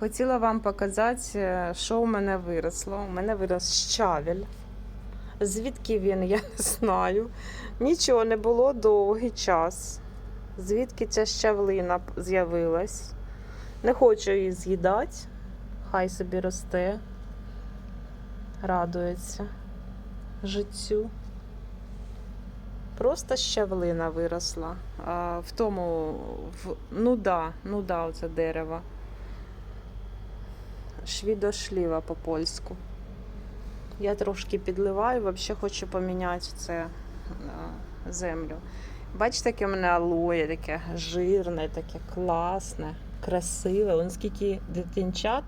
Хотіла вам показати, е, що у мене виросло. У мене вирос щавель. Звідки він, я не знаю. Нічого не було довгий час. Звідки ця щавлина з'явилась. Не хочу її з'їдати. Хай собі росте. Радується життю. Просто щавлина виросла. А, в тому, в, ну да, ну да, оце дерево. Швідошліва по-польську. Я трошки підливаю, взагалі хочу поміняти це а, землю. Бачите, яке в мене алоє, таке жирне, таке класне, красиве. Вон скільки дитинчат.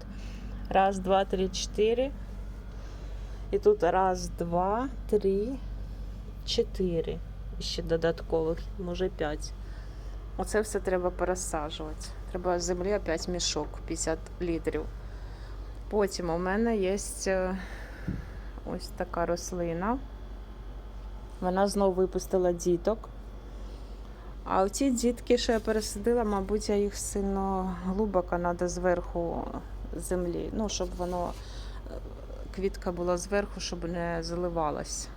Раз, два, три, чотири. І тут раз, два, три, чотири. І ще додаткових, може п'ять. Оце все треба пересаджувати. Треба землі опять мішок 50 літрів. Потім у мене є е, ось така рослина. Вона знову випустила діток. А оці дітки, що я пересадила, мабуть, я їх сильно глибоко треба зверху землі. Ну, щоб воно е, квітка була зверху, щоб не заливалась,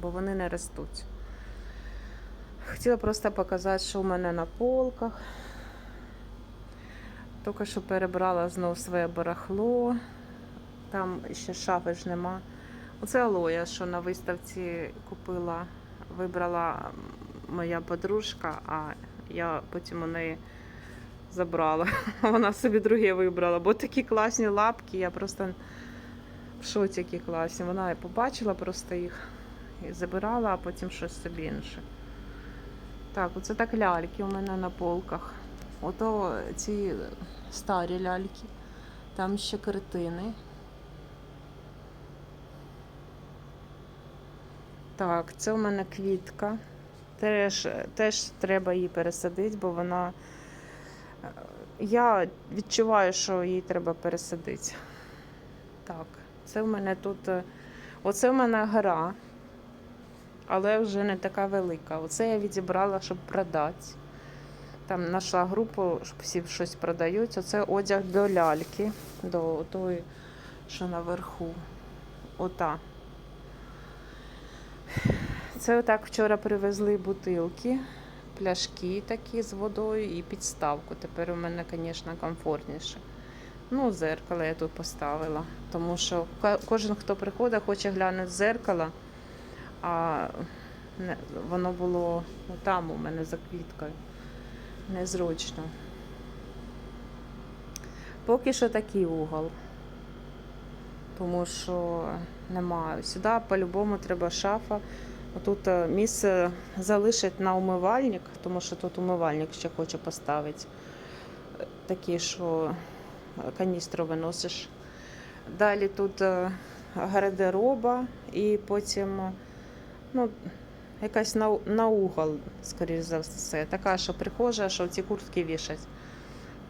бо вони не ростуть. Хотіла просто показати, що у мене на полках. Тільки що перебрала знов своє барахло. Там ще шафи ж нема. Оце алоя, що на виставці купила, вибрала моя подружка, а я потім у неї забрала. Вона собі друге вибрала, бо такі класні лапки, я просто в шоці які класні. Вона побачила просто їх і забирала, а потім щось собі інше. Так, оце так ляльки у мене на полках. Ото ці старі ляльки. Там ще картини. Так, це у мене квітка. Теж, теж треба її пересадити, бо вона. е, Я відчуваю, що її треба пересадити. Так, це в мене тут. е, Оце в мене гора, але вже не така велика. Оце я відібрала, щоб продати. Там знайшла групу, щоб всі щось продають. Оце одяг до ляльки, до тої, що наверху. Ота. Це отак вчора привезли бутилки, пляшки такі з водою і підставку. Тепер у мене, звісно, комфортніше. Ну, зеркало я тут поставила, тому що кожен, хто приходить, хоче глянути в зеркало, а воно було там у мене за квіткою. Незручно. Поки що такий угол. Тому що немає. Сюди по-любому треба шафа. Тут е, місце залишить на умивальник, тому що тут умивальник ще хочу поставити. Такий, що каністру виносиш. Далі тут е, гардероба і потім е, ну, якась на, на скоріш за все. Така, що прихожа, що ці куртки вішать.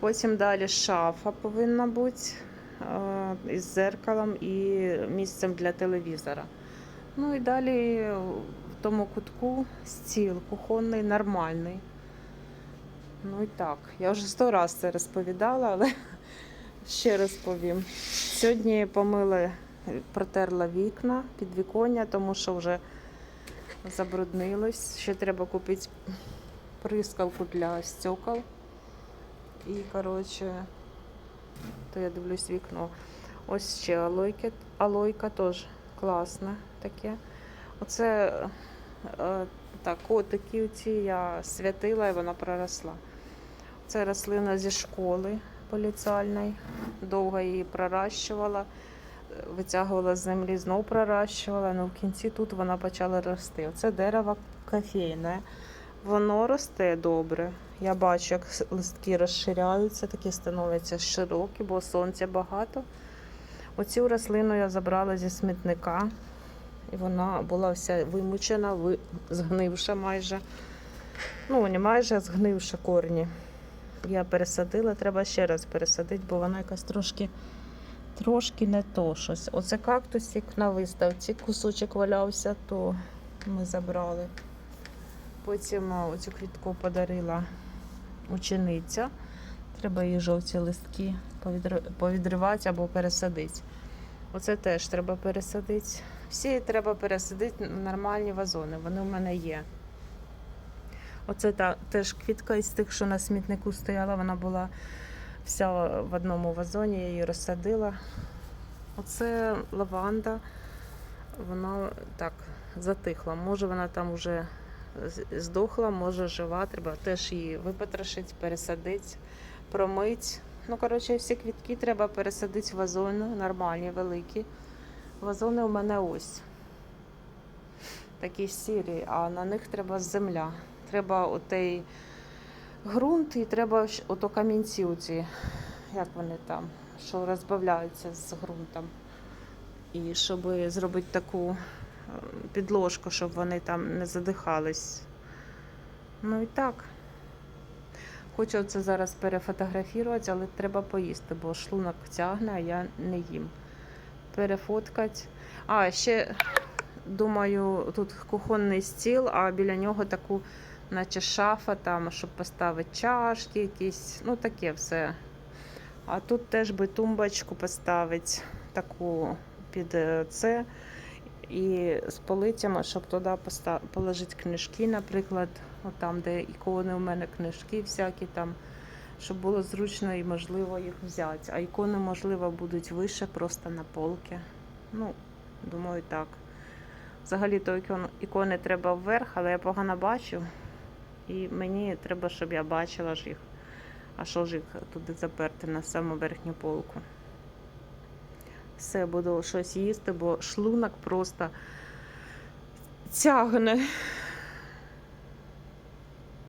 Потім далі шафа повинна бути е, із зеркалом і місцем для телевізора. Ну і далі в тому кутку стіл кухонний, нормальний. Ну і так. Я вже сто раз це розповідала, але ще розповім. Сьогодні помили, протерла вікна, підвіконня, тому що вже забруднилось. Ще треба купити прискалку для стекол. І, коротше, то я дивлюсь вікно. Ось ще алойки, алойка теж класне таке. Оце е, так, такі оці я святила і вона проросла. Це рослина зі школи поліціальної. Довго її проращувала, витягувала з землі, знов проращувала. Ну в кінці тут вона почала рости. Оце дерево кофейне. Воно росте добре. Я бачу, як листки розширяються, такі становляться широкі, бо сонця багато. Оцю рослину я забрала зі смітника, і вона була вся вимучена, згнивша майже. Ну, не майже, а згнивши корні. Я пересадила, треба ще раз пересадити, бо вона якась трошки, трошки не то щось. Оце кактусик на виставці, кусочок валявся, то ми забрали. Потім оцю квітку подарила учениця. Треба її жовті листки повідривати або пересадити. Оце теж треба пересадити. Всі треба пересадити нормальні вазони. Вони в мене є. Оце та, теж квітка із тих, що на смітнику стояла, вона була вся в одному вазоні, я її розсадила. Оце лаванда, вона так затихла. Може вона там вже здохла, може жива. Треба теж її випотрошити, пересадити, промити. Ну, коротше, всі квітки треба пересадити в вазони, нормальні, великі. Вазони у мене ось. Такі сірі, а на них треба земля. Треба отей ґрунт і треба ото камінці оці, як вони там, що розбавляються з ґрунтом. І щоб зробити таку е, підложку, щоб вони там не задихались. Ну і так. Хочу це зараз перефотографувати, але треба поїсти, бо шлунок тягне, а я не їм. Перефоткати. А, ще думаю, тут кухонний стіл, а біля нього таку, наче шафа, там, щоб поставити чашки якісь, ну таке все. А тут теж би тумбочку поставити, таку під е, це. І з полицями, щоб туди положити книжки, наприклад, там, де ікони у мене книжки всякі там, щоб було зручно і можливо їх взяти. А ікони, можливо, будуть вище просто на полки. Ну, думаю, так. Взагалі то ікони треба вверх, але я погано бачу. І мені треба, щоб я бачила ж їх. А що ж їх туди заперти на саму верхню полку. Все, буду щось їсти, бо шлунок просто тягне.